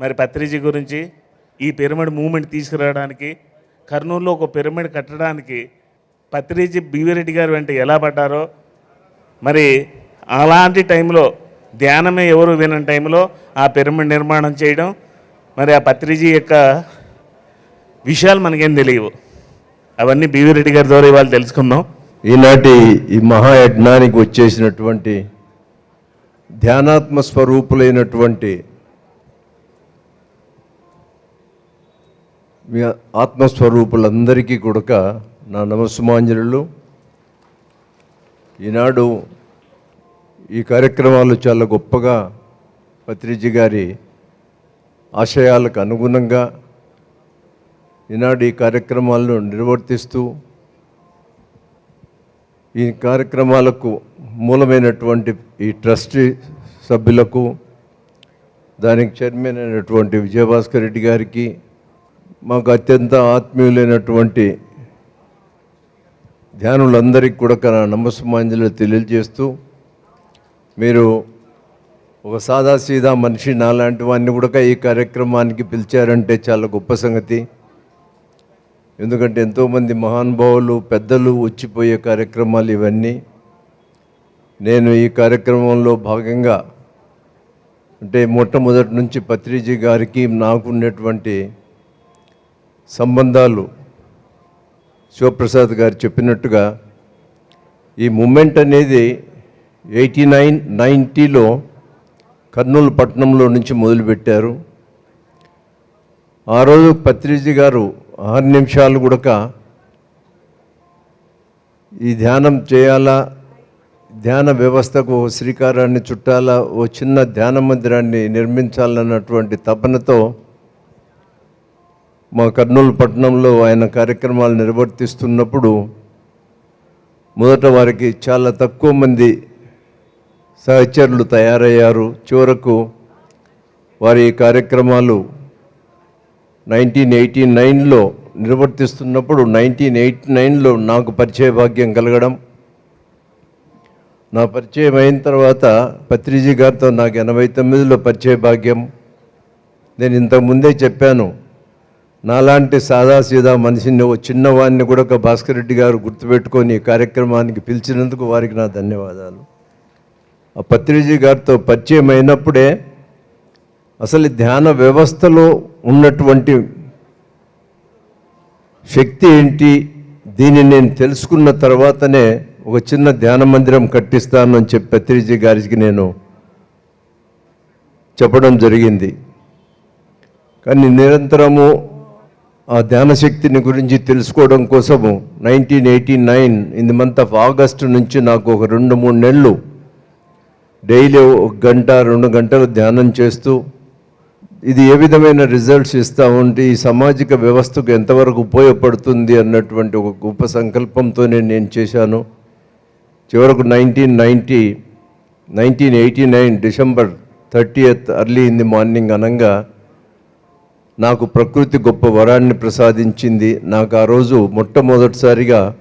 మరి పత్రిజీ గురించి ఈ పిరమిడ్ మూమెంట్ తీసుకురావడానికి కర్నూలులో ఒక పిరమిడ్ కట్టడానికి పత్రిజీ బీవిరెడ్డి గారు వెంట ఎలా పడ్డారో మరి అలాంటి టైంలో ధ్యానమే ఎవరు వినని టైంలో ఆ పిరమిడ్ నిర్మాణం చేయడం మరి ఆ పత్రిజీ యొక్క విషయాలు మనకేం తెలియవు. అవన్నీ బీవిరెడ్డి గారి ద్వారా ఇవాళ తెలుసుకుందాం. ఈనాటి ఈ మహాయజ్ఞానికి వచ్చేసినటువంటి ధ్యానాత్మ స్వరూపులైనటువంటి మీ ఆత్మస్వరూపులందరికీ కూడక నా నమస్సుమాంజలు ఈనాడు ఈ కార్యక్రమాలు చాలా గొప్పగా పత్రిజీ గారి ఆశయాలకు అనుగుణంగా ఈనాడు ఈ కార్యక్రమాలను నిర్వర్తిస్తూ ఈ కార్యక్రమాలకు మూలమైనటువంటి ఈ ట్రస్టీ సభ్యులకు దానికి చైర్మన్ అయినటువంటి విజయభాస్కర్ రెడ్డి గారికి మాకు అత్యంత ఆత్మీయులైనటువంటి ధ్యానులందరికీ కూడా నా తెలియజేస్తూ మీరు ఒక సాదాసీదా మనిషి నాలాంటి వాడిని కూడా ఈ కార్యక్రమానికి పిలిచారంటే చాలా గొప్ప సంగతి. ఎందుకంటే ఎంతోమంది మహానుభావులు పెద్దలు వచ్చిపోయే కార్యక్రమాలు ఇవన్నీ. నేను ఈ కార్యక్రమంలో భాగంగా అంటే మొట్టమొదటి నుంచి పత్రిజీ గారికి నాకు ఉన్నటువంటి సంబంధాలు శివప్రసాద్ గారు చెప్పినట్టుగా ఈ మూమెంట్ అనేది ఎయిటీ నైన్ నైంటీలో కర్నూలు పట్టణంలో నుంచి మొదలుపెట్టారు. ఆ రోజు పత్రిజీ గారు ఆరు నిమిషాలు కూడక ఈ ధ్యానం చేయాలా? ధ్యాన వ్యవస్థకు శ్రీకారాన్ని చుట్టాలా? ఓ చిన్న ధ్యాన మందిరాన్ని నిర్మించాలన్నటువంటి తపనతో మా కర్నూలు పట్టణంలో ఆయన కార్యక్రమాలు నిర్వర్తిస్తున్నప్పుడు మొదట వారికి చాలా తక్కువ మంది సహచరులు తయారయ్యారు. చివరకు వారి కార్యక్రమాలు నైన్టీన్ ఎయిటీ నైన్లో నిర్వర్తిస్తున్నప్పుడు నైన్టీన్ ఎయిటీ నైన్లో నాకు పరిచయ భాగ్యం కలగడం. నా పరిచయం అయిన తర్వాత పత్రిజీ గారితో నాకు ఎనభై తొమ్మిదిలో పరిచయ భాగ్యం. నేను ఇంతకుముందే చెప్పాను నాలాంటి సాదాసీదా మనిషిని ఓ చిన్నవాడిని కూడా ఒక భాస్కర్ రెడ్డి గారు గుర్తుపెట్టుకొని ఈ కార్యక్రమానికి పిలిచినందుకు వారికి నా ధన్యవాదాలు. ఆ పత్రిజీ గారితో పరిచయం అయినప్పుడే అసలు ధ్యాన వ్యవస్థలో ఉన్నటువంటి శక్తి ఏంటి దీన్ని నేను తెలుసుకున్న తర్వాతనే ఒక చిన్న ధ్యాన మందిరం కట్టిస్తాను అని చెప్పి పత్రిజీ గారికి నేను చెప్పడం జరిగింది. కానీ నిరంతరము ఆ ధ్యాన శక్తిని గురించి తెలుసుకోవడం కోసము nineteen eighty nine in the month of August నుంచి నాకు ఒక రెండు మూడు నెలలు డైలీ ఒక గంట రెండు గంటలు ధ్యానం చేస్తూ ఇది ఏ విధమైన రిజల్ట్స్ ఇస్తూ ఉంటే ఈ సామాజిక వ్యవస్థకు ఎంతవరకు ఉపయోగపడుతుంది అన్నటువంటి ఒక గొప్ప సంకల్పంతోనే నేను చేశాను. చివరకు nineteen ninety nineteen eighty nine December thirtieth early in the morning అనగా నాకు ప్రకృతి గొప్ప వరాన్ని ప్రసాదించింది. నాకు ఆ రోజు మొట్టమొదటిసారిగా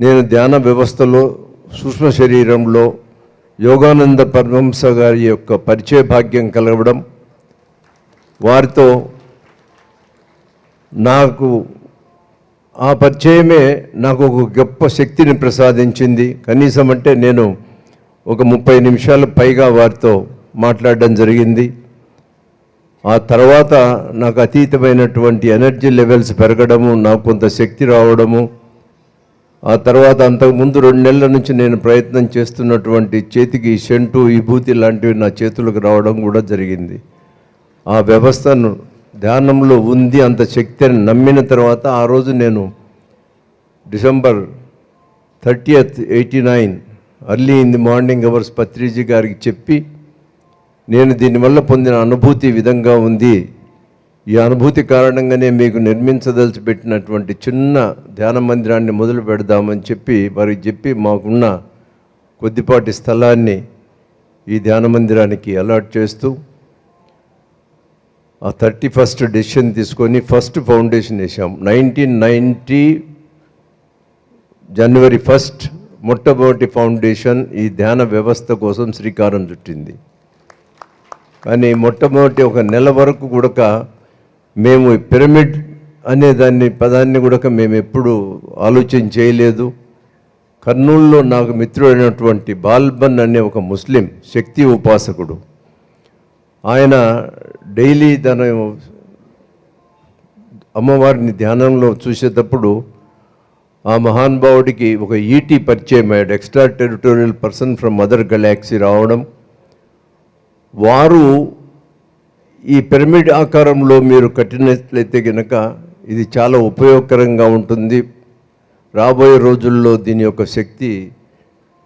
నేను ధ్యాన వ్యవస్థలో సూక్ష్మ శరీరంలో యోగానంద పరమహంస గారి యొక్క పరిచయ భాగ్యం కలగడం వారితో నాకు ఆ పరిచయమే నాకు ఒక గొప్ప శక్తిని ప్రసాదించింది. కనీసం అంటే నేను ఒక ముప్పై నిమిషాల పైగా వారితో మాట్లాడడం జరిగింది. ఆ తర్వాత నాకు అతీతమైనటువంటి ఎనర్జీ లెవెల్స్ పెరగడము నాకు కొంత శక్తి రావడము ఆ తర్వాత అంతకుముందు రెండు నెలల నుంచి నేను ప్రయత్నం చేస్తున్నటువంటి చేతికి షెంటు విభూతి లాంటివి నా చేతులకు రావడం కూడా జరిగింది. ఆ వ్యవస్థను ధ్యానంలో ఉంది అంత శక్తి అని నమ్మిన తర్వాత ఆ రోజు నేను December thirtieth eighty nine early in the morning hours Patriji గారికి చెప్పి నేను దీనివల్ల పొందిన అనుభూతి విధంగా ఉంది. ఈ అనుభూతి కారణంగానే మీకు నిర్మించదలిచి పెట్టినటువంటి చిన్న ధ్యాన మందిరాన్ని మొదలు పెడదామని చెప్పి వారికి చెప్పి మాకున్న కొద్దిపాటి స్థలాన్ని ఈ ధ్యాన మందిరానికి అలాట్ చేస్తూ ఆ థర్టీ ఫస్ట్ డెసిషన్ తీసుకొని ఫస్ట్ ఫౌండేషన్ వేసాం నైన్టీన్ నైంటీ జనవరి ఫస్ట్ మొట్టమొదటి ఫౌండేషన్ ఈ ధ్యాన వ్యవస్థ కోసం శ్రీకారం చుట్టింది. కానీ మొట్టమొదటి ఒక నెల వరకు కూడా మేము ఈ పిరమిడ్ అనే దాన్ని పదాన్ని కూడా మేము ఎప్పుడు ఆలోచన చేయలేదు. కర్నూలులో నాకు మిత్రుడైనటువంటి బాల్బన్ అనే ఒక ముస్లిం శక్తి ఉపాసకుడు ఆయన డైలీ తన అమ్మవారిని ధ్యానంలో చూసేటప్పుడు ఆ మహానుభావుడికి ఒక ఈటీ పరిచయం అయ్యాడు extra territorial person from mother galaxy రావడం. వారు ఈ పిరమిడ్ ఆకారంలో మీరు కట్టినట్లయితే గనక ఇది చాలా ఉపయోగకరంగా ఉంటుంది. రాబోయే రోజుల్లో దీని యొక్క శక్తి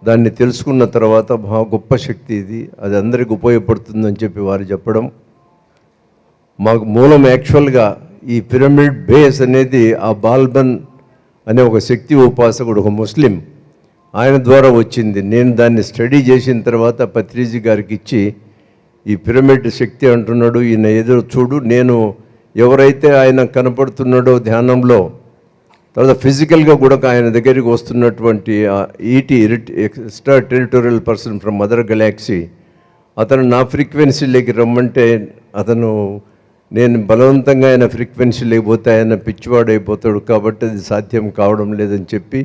దాన్ని తెలుసుకున్న తర్వాత మహా గొప్ప శక్తి ఇది. అది అందరికి ఉపయోగపడుతుందని చెప్పి వారు చెప్పడం. మాకు మూలం యాక్చువల్గా ఈ పిరమిడ్ బేస్ అనేది ఆ బాల్బన్ అనే ఒక శక్తి ఉపాసకుడు ఒక ముస్లిం ఆయన ద్వారా వచ్చింది. నేను దాన్ని స్టడీ చేసిన తర్వాత పత్రిజీ గారికి ఇచ్చి ఈ పిరమిడ్ శక్తి అంటున్నాడు ఈయన ఏదో చూడు నేను ఎవరైతే ఆయన కనపడుతున్నాడో ధ్యానంలో తర్వాత ఫిజికల్గా కూడా ఆయన దగ్గరికి వస్తున్నటువంటి ET extra territorial person from mother galaxy అతను నా ఫ్రీక్వెన్సీలోకి రమ్మంటే అతను నేను బలవంతంగా ఆయన ఫ్రీక్వెన్సీ లేకపోతే ఆయన పిచ్చివాడైపోతాడు కాబట్టి అది సాధ్యం కావడం లేదని చెప్పి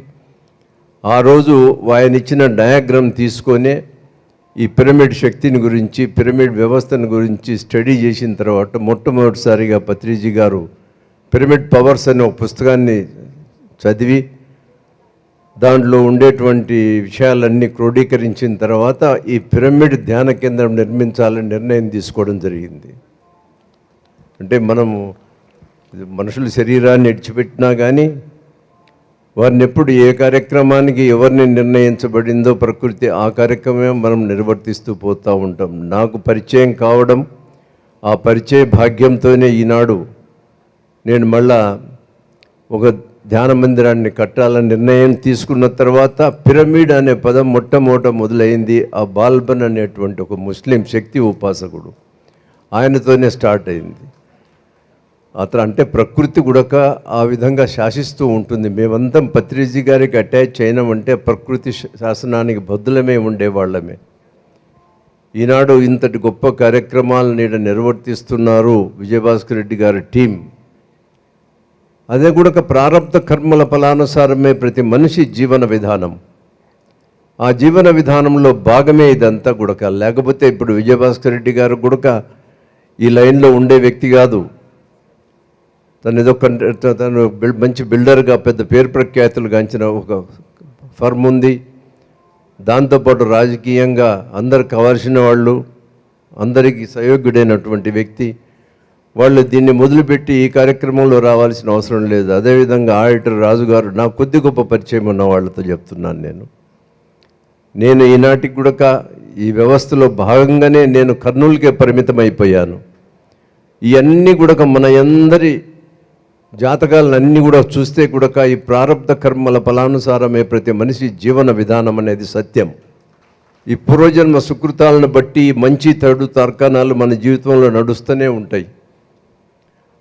ఆ రోజు ఆయన ఇచ్చిన డయాగ్రామ్ తీసుకొనే ఈ పిరమిడ్ శక్తిని గురించి పిరమిడ్ వ్యవస్థను గురించి స్టడీ చేసిన తర్వాత మొట్టమొదటిసారిగా పత్రిజీ గారు పిరమిడ్ పవర్స్ అనే ఒక పుస్తకాన్ని చదివి దాంట్లో ఉండేటువంటి విషయాలన్నీ క్రోడీకరించిన తర్వాత ఈ పిరమిడ్ ధ్యాన కేంద్రం నిర్మించాలని నిర్ణయం తీసుకోవడం జరిగింది. అంటే మనము మనుషుల శరీరాన్ని ఇడిచిపెట్టినా కానీ వారిని ఎప్పుడు ఏ కార్యక్రమానికి ఎవరిని నిర్ణయించబడిందో ప్రకృతి ఆ కార్యక్రమం మనం నిర్వర్తిస్తూ పోతూ ఉంటాం. నాకు పరిచయం కావడం ఆ పరిచయ భాగ్యంతోనే ఈనాడు నేను మళ్ళా ఒక ధ్యాన మందిరాన్ని కట్టాలని నిర్ణయం తీసుకున్న తర్వాత పిరమిడ్ అనే పదం మొట్టమొదట మొదలైంది. ఆ బాల్బన్ అనేటువంటి ఒక ముస్లిం శక్తి ఉపాసకుడు. ఆయనతోనే స్టార్ట్ అయింది. అతను అంటే ప్రకృతి గుడక ఆ విధంగా శాసిస్తూ ఉంటుంది. మేమంతా పత్రిజీ గారికి అటాచ్ అయినామంటే ప్రకృతి శాసనానికి బద్దులమే ఉండేవాళ్ళమే. ఈనాడు ఇంతటి గొప్ప కార్యక్రమాలు నీడ నిర్వర్తిస్తున్నారు విజయభాస్కర్ రెడ్డి గారి టీం. అదే కూడా ఒక ప్రారంభ కర్మల ఫలానుసారమే ప్రతి మనిషి జీవన విధానం. ఆ జీవన విధానంలో భాగమే ఇదంతా గుడక. లేకపోతే ఇప్పుడు విజయభాస్కర్ రెడ్డి గారు గుడక ఈ లైన్లో ఉండే వ్యక్తి కాదు. తను ఏదో తను బిల్- మంచి బిల్డర్గా పెద్ద పేరు ప్రఖ్యాతులు గాంచిన ఒక ఫర్మ్ ఉంది. దాంతోపాటు రాజకీయంగా అందరు కావాల్సిన వాళ్ళు అందరికీ సయోగ్యుడైనటువంటి వ్యక్తి. వాళ్ళు దీన్ని మొదలుపెట్టి ఈ కార్యక్రమంలో రావాల్సిన అవసరం లేదు. అదేవిధంగా ఆడిటర్ రాజు గారు నాకు కొద్ది గొప్ప పరిచయం ఉన్న వాళ్ళతో చెప్తున్నాను నేను. నేను ఈనాటికి కూడా ఈ వ్యవస్థలో భాగంగానే నేను కర్నూలుకే పరిమితం అయిపోయాను ఇవన్నీ కూడా మన అందరి జాతకాలను అన్నీ కూడా చూస్తే కూడా ఈ ప్రారంభ కర్మల ఫలానుసారమే ప్రతి మనిషి జీవన విధానం అనేది సత్యం. ఈ పూర్వజన్మ సుకృతాలను బట్టి మంచి తడు తర్కాణాలు మన జీవితంలో నడుస్తూనే ఉంటాయి.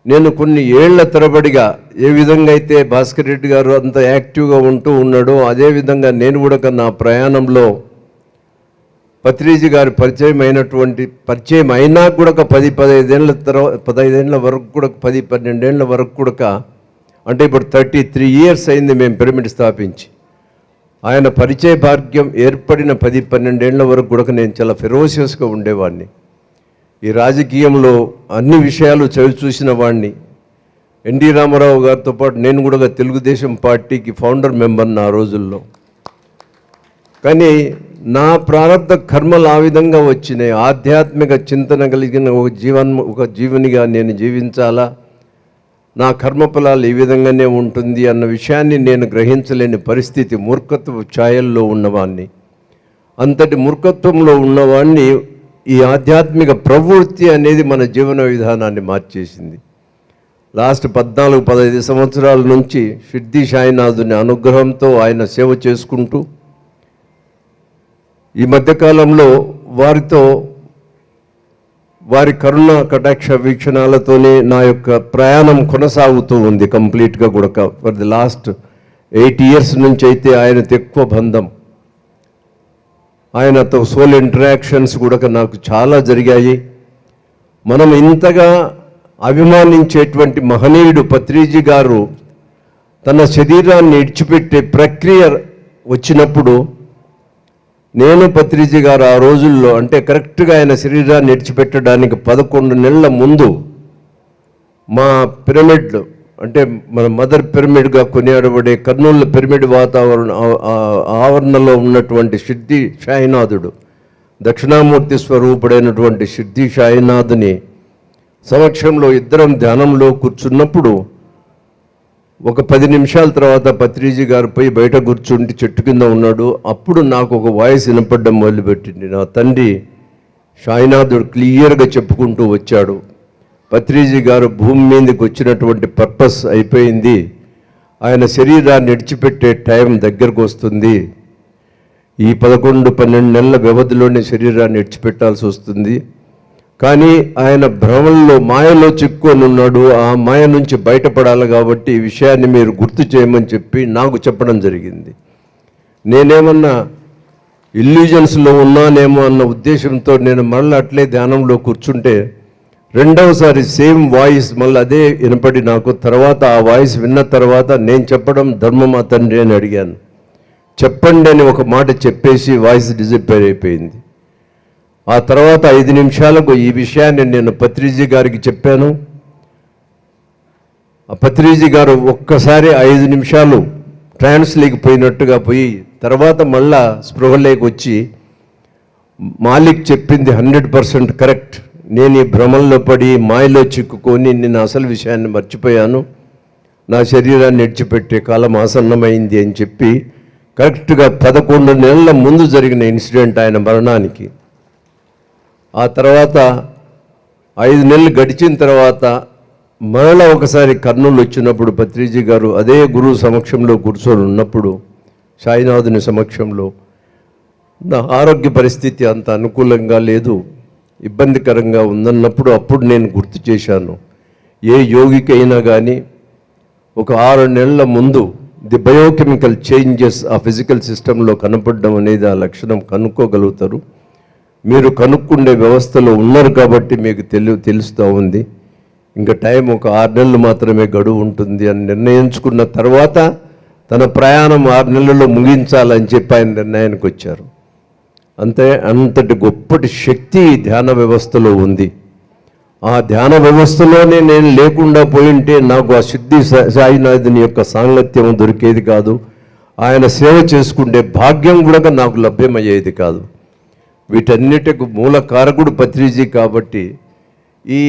నేను కొన్ని ఏళ్ళ తరబడిగా ఏ విధంగా అయితే భాస్కర్ రెడ్డి గారు అంత యాక్టివ్గా ఉంటూ ఉన్నాడో అదేవిధంగా నేను కూడా నా ప్రయాణంలో పత్రిజీ గారు పరిచయం అయినటువంటి పరిచయం అయినా కూడా పది పదహైదేళ్ళ తర్వాత పదహైదేళ్ళ వరకు కూడా పది పన్నెండేళ్ళ వరకు కూడా అంటే ఇప్పుడు థర్టీ త్రీ ఇయర్స్ అయింది మేము పిరమిడ్ స్థాపించి. ఆయన పరిచయ భాగ్యం ఏర్పడిన పది పన్నెండేళ్ళ వరకు కూడా నేను చాలా ఫెరోషియస్గా ఉండేవాడిని ఈ రాజకీయంలో అన్ని విషయాలు చవి చూసిన వాడిని ఎన్టీ రామారావు గారితో పాటు నేను కూడా తెలుగుదేశం పార్టీకి ఫౌండర్ మెంబర్ని ఆ రోజుల్లో. కానీ నా ప్రారంభ కర్మలు ఆ విధంగా వచ్చినాయి. ఆధ్యాత్మిక చింతన కలిగిన ఒక జీవన్ ఒక జీవునిగా నేను జీవించాలా? నా కర్మఫలాలు ఈ విధంగానే ఉంటుంది అన్న విషయాన్ని నేను గ్రహించలేని పరిస్థితి మూర్ఖత్వ ఛాయల్లో ఉన్నవాణ్ణి. అంతటి మూర్ఖత్వంలో ఉన్నవాణ్ణి ఈ ఆధ్యాత్మిక ప్రవృత్తి అనేది మన జీవన విధానాన్ని మార్చేసింది. లాస్ట్ పద్నాలుగు పదహైదు సంవత్సరాల నుంచి సిద్ధి సాయినాథుని అనుగ్రహంతో ఆయన సేవ చేసుకుంటూ ఈ మధ్యకాలంలో వారితో వారి కరుణ కటాక్ష వీక్షణాలతోనే నా యొక్క ప్రయాణం కొనసాగుతూ ఉంది కంప్లీట్గా కూడా for the last eight years నుంచి అయితే ఆయనతో ఎక్కువ బంధం. ఆయనతో సోల్ ఇంటరాక్షన్స్ కూడా నాకు చాలా జరిగాయి. మనం ఇంతగా అభిమానించేటువంటి మహనీయుడు పత్రిజీ గారు తన శరీరాన్ని ఇడిచిపెట్టే ప్రక్రియ వచ్చినప్పుడు నేను పత్రిజీ గారు ఆ రోజుల్లో అంటే కరెక్ట్గా ఆయన శరీరాన్ని విడిచిపెట్టడానికి పదకొండు నెలల ముందు మా పిరమిడ్ అంటే మన మదర్ పిరమిడ్గా కొనియాడబడే కర్నూలు పిరమిడ్ వాతావరణ ఆవరణలో ఉన్నటువంటి సిద్ధి సాయినాథుడు దక్షిణామూర్తి స్వరూపుడైనటువంటి సిద్ధి సాయినాథుని సమక్షంలో ఇద్దరం ధ్యానంలో కూర్చున్నప్పుడు ఒక పది నిమిషాల తర్వాత పత్రిజీ గారు పోయి బయట కూర్చుండి చెట్టు కింద ఉన్నాడు. అప్పుడు నాకు ఒక వాయిస్ వినపడడం మొదలుపెట్టింది. నా తండ్రి షాయినాథుడు క్లియర్గా చెప్పుకుంటూ వచ్చాడు. పత్రిజీ గారు భూమి మీదకి వచ్చినటువంటి పర్పస్ అయిపోయింది. ఆయన శరీరాన్ని విడిచిపెట్టే టైం దగ్గరకు వస్తుంది. ఈ పదకొండు పన్నెండు నెలల వ్యవధిలోనే శరీరాన్ని విడిచిపెట్టాల్సి వస్తుంది. కానీ ఆయన భ్రమంలో మాయలో చిక్కుకొని ఉన్నాడు. ఆ మాయ నుంచి బయటపడాలి కాబట్టి ఈ విషయాన్ని మీరు గుర్తు చేయమని చెప్పి నాకు చెప్పడం జరిగింది. నేనేమన్నా ఇల్యూజన్స్లో ఉన్నానేమో అన్న ఉద్దేశంతో నేను మళ్ళీ అట్లే ధ్యానంలో కూర్చుంటే రెండవసారి సేమ్ వాయిస్ మళ్ళీ అదే వినపడి నాకు. తర్వాత ఆ వాయిస్ విన్న తర్వాత నేను చెప్పడం ధర్మమా తండ్రి అని అడిగాను. చెప్పండి అని ఒక మాట చెప్పేసి వాయిస్ డిజపేర్ అయిపోయింది. ఆ తర్వాత ఐదు నిమిషాలకు ఈ విషయాన్ని నేను పత్రిజీ గారికి చెప్పాను. ఆ పత్రిజీ గారు ఒక్కసారి ఐదు నిమిషాలు ట్రాన్స్ పోయినట్టుగా పోయి తర్వాత మళ్ళా స్పృహలోకి వచ్చి మాలిక్ చెప్పింది హండ్రెడ్ పర్సెంట్ కరెక్ట్. నేను ఈ భ్రమంలో పడి మాయలో చిక్కుకొని నేను అసలు విషయాన్ని మర్చిపోయాను. నా శరీరాన్ని విడిచిపెట్టే కాలం ఆసన్నమైంది అని చెప్పి కరెక్ట్గా పదకొండు నెలల ముందు జరిగిన ఇన్సిడెంట్ ఆయన మరణానికి. ఆ తర్వాత ఐదు నెలలు గడిచిన తర్వాత మరలా ఒకసారి కర్నూలు వచ్చినప్పుడు పత్రిజీ గారు అదే గురువు సమక్షంలో కూర్చొని ఉన్నప్పుడు సాయినాథుని సమక్షంలో నా ఆరోగ్య పరిస్థితి అంత అనుకూలంగా లేదు ఇబ్బందికరంగా ఉందన్నప్పుడు అప్పుడు నేను గుర్తు చేశాను. ఏ యోగికైనా కానీ ఒక ఆరు నెలల ముందు ది బయోకెమికల్ చేంజెస్ ఆ ఫిజికల్ సిస్టంలో కనపడడం అనేది ఆ లక్షణం కనుక్కోగలుగుతారు. మీరు కనుక్కుండే వ్యవస్థలో ఉన్నారు కాబట్టి మీకు తెలు తెలుస్తూ ఉంది. ఇంకా టైం ఒక ఆరు నెలలు మాత్రమే గడువు ఉంటుంది అని నిర్ణయించుకున్న తర్వాత తన ప్రయాణం ఆరు నెలల్లో ముగించాలని చెప్పి ఆయన నిర్ణయానికి వచ్చారు. అంతే అంతటి గొప్పటి శక్తి ధ్యాన వ్యవస్థలో ఉంది. ఆ ధ్యాన వ్యవస్థలోనే నేను లేకుండా పోయింటే నాకు ఆ సిద్ధి సాయినాథుని యొక్క సాంగత్యం దొరికేది కాదు. ఆయన సేవ చేసుకుంటే భాగ్యం కూడా నాకు లభ్యమయ్యేది కాదు. వీటన్నిటికి మూల కారకుడు పత్రిజీ కాబట్టి ఈ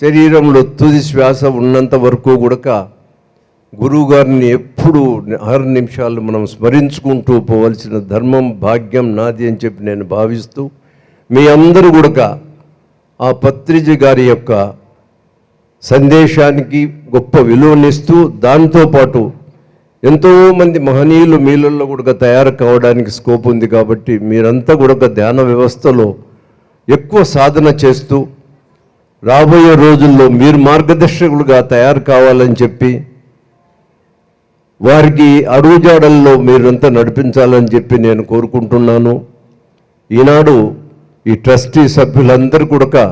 శరీరంలో తుది శ్వాస ఉన్నంత వరకు కూడా గురువు గారిని ఎప్పుడు ఆరు నిమిషాలు మనం స్మరించుకుంటూ పోవలసిన ధర్మం భాగ్యం నాది అని చెప్పి నేను భావిస్తూ మీ అందరూ కూడా ఆ పత్రిజీ గారి యొక్క సందేశానికి గొప్ప విలువనిస్తూ దాంతోపాటు ఎంతోమంది మహనీయులు మీలలో కూడా తయారు కావడానికి స్కోప్ ఉంది కాబట్టి మీరంతా కూడా ధ్యాన వ్యవస్థలో ఎక్కువ సాధన చేస్తూ రాబోయే రోజుల్లో మీరు మార్గదర్శకులుగా తయారు కావాలని చెప్పి వారికి అడుగుజాడల్లో మీరంతా నడిపించాలని చెప్పి నేను కోరుకుంటున్నాను. ఈనాడు ఈ ట్రస్టీ సభ్యులందరూ కూడా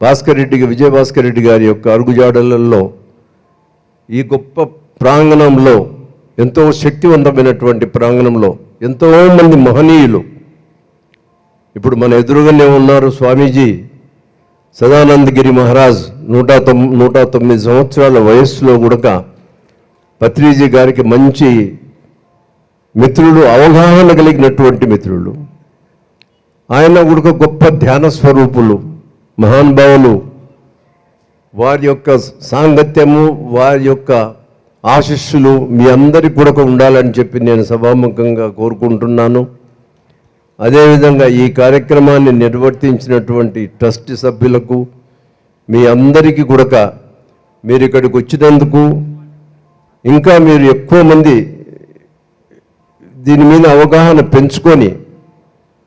భాస్కర్ రెడ్డి విజయభాస్కర్ రెడ్డి గారి యొక్క అడుగుజాడలలో ఈ గొప్ప ప్రాంగణంలో ఎంతో శక్తివంతమైనటువంటి ప్రాంగణంలో ఎంతోమంది మహనీయులు. ఇప్పుడు మన ఎదురుగానే ఉన్నారు స్వామీజీ సదానందగిరి మహారాజ్. నూట తొమ్ నూట తొమ్మిది సంవత్సరాల వయస్సులో కూడా పత్రిజీ గారికి మంచి మిత్రులు అవగాహన కలిగినటువంటి మిత్రులు. ఆయన కూడా గొప్ప ధ్యాన స్వరూపులు మహానుభావులు. వారి యొక్క సాంగత్యము వారి యొక్క ఆశిస్సులు మీ అందరికి కూడా ఉండాలని చెప్పి నేను సభాముఖంగా కోరుకుంటున్నాను. అదేవిధంగా ఈ కార్యక్రమాన్ని నిర్వర్తించినటువంటి ట్రస్ట్ సభ్యులకు మీ అందరికీ కూడక మీరు ఇక్కడికి వచ్చినందుకు ఇంకా మీరు ఎక్కువ మంది దీని మీద అవగాహన పెంచుకొని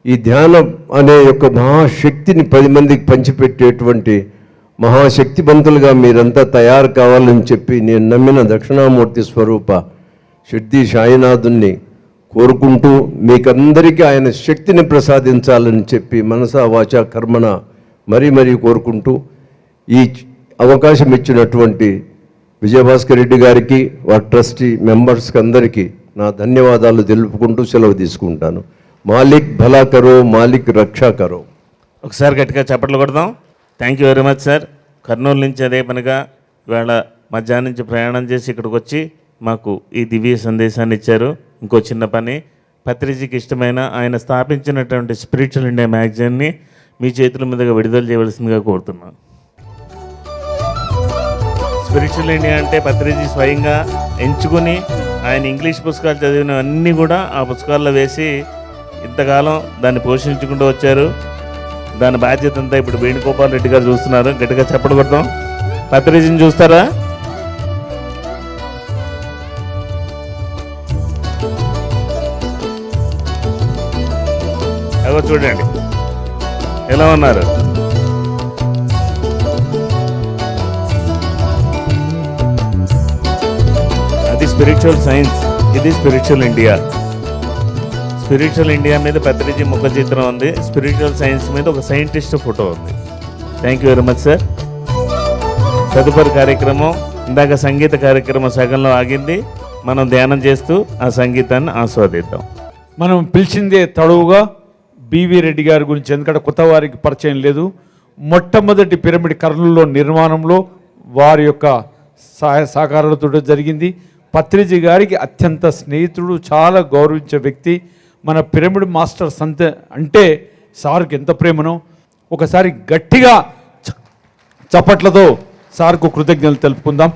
ఈ ధ్యానం అనే యొక్క మహాశక్తిని పది మందికి పంచిపెట్టేటువంటి మహాశక్తివంతులుగా మీరంతా తయారు కావాలని చెప్పి నేను నమ్మిన దక్షిణామూర్తి స్వరూప సిద్ధి సాయినాథుణ్ణి కోరుకుంటూ మీకందరికీ ఆయన శక్తిని ప్రసాదించాలని చెప్పి మనసా వాచ కర్మణ మరీ మరీ కోరుకుంటూ ఈ అవకాశం ఇచ్చినటువంటి విజయభాస్కర్ రెడ్డి గారికి వారి ట్రస్టీ మెంబర్స్కి అందరికీ నా ధన్యవాదాలు తెలుపుకుంటూ సెలవు తీసుకుంటాను. మాలిక్ భలా కరో మాలిక్ రక్షా కరో ఒకసారి గట్టిగా చప్పట్లు కొడదాం. Thank you very much sir Kurnool నుంచి అదే పనిగా ఇవాళ మధ్యాహ్నం నుంచి ప్రయాణం చేసి ఇక్కడికి వచ్చి మాకు ఈ దివ్య సందేశాన్ని ఇచ్చారు. ఇంకో చిన్న పని. పత్రిజీకి ఇష్టమైన ఆయన స్థాపించినటువంటి స్పిరిచువల్ ఇండియా మ్యాగజైన్ని మీ చేతుల మీదుగా విడుదల చేయవలసిందిగా కోరుతున్నాను. స్పిరిచువల్ ఇండియా అంటే పత్రిజీ స్వయంగా ఎంచుకుని ఆయన ఇంగ్లీష్ పుస్తకాలు చదివినవన్నీ కూడా ఆ పుస్తకాల్లో వేసి ఇంతకాలం దాన్ని పోషించుకుంటూ వచ్చారు. దాని బాధ్యత అంతా ఇప్పుడు వేణుగోపాల్ రెడ్డి గారు చూస్తున్నారు. గట్టిగా చెప్పడు కొడతాం పత్రిజీని చూస్తారా? అగో చూడండి. ఎలా ఉన్నారు? అది స్పిరిచువల్ సైన్స్ ఇది స్పిరిచువల్ ఇండియా స్పిరిచువల్ ఇండియా మీద పెద్దరిజీ ముఖ చిత్రం ఉంది. స్పిరిచువల్ సైన్స్ మీద ఒక సైంటిస్ట్ ఫోటో ఉంది. Thank you very much sir తదుపరి కార్యక్రమం ఇందాక సంగీత కార్యక్రమం సగంలో ఆగింది. మనం ధ్యానం చేస్తూ ఆ సంగీతాన్ని ఆస్వాదిద్దాం. మనం పిలిచిందే తడువుగా బివి రెడ్డి గారి గురించి ఎందుకంటే కొత్త వారికి పరిచయం లేదు. మొట్టమొదటి పిరమిడ్ కర్నూలులో నిర్మాణంలో వారి యొక్క సహాయ సహకారాలతో జరిగింది. పత్రిజీ గారికి అత్యంత స్నేహితుడు చాలా గౌరవించే వ్యక్తి. మన పిరమిడ్ మాస్టర్ సంత అంటే సార్కి ఎంత ప్రేమనో ఒకసారి గట్టిగా చప్పట్లతో సార్కు కృతజ్ఞతలు తెలుపుకుందాం.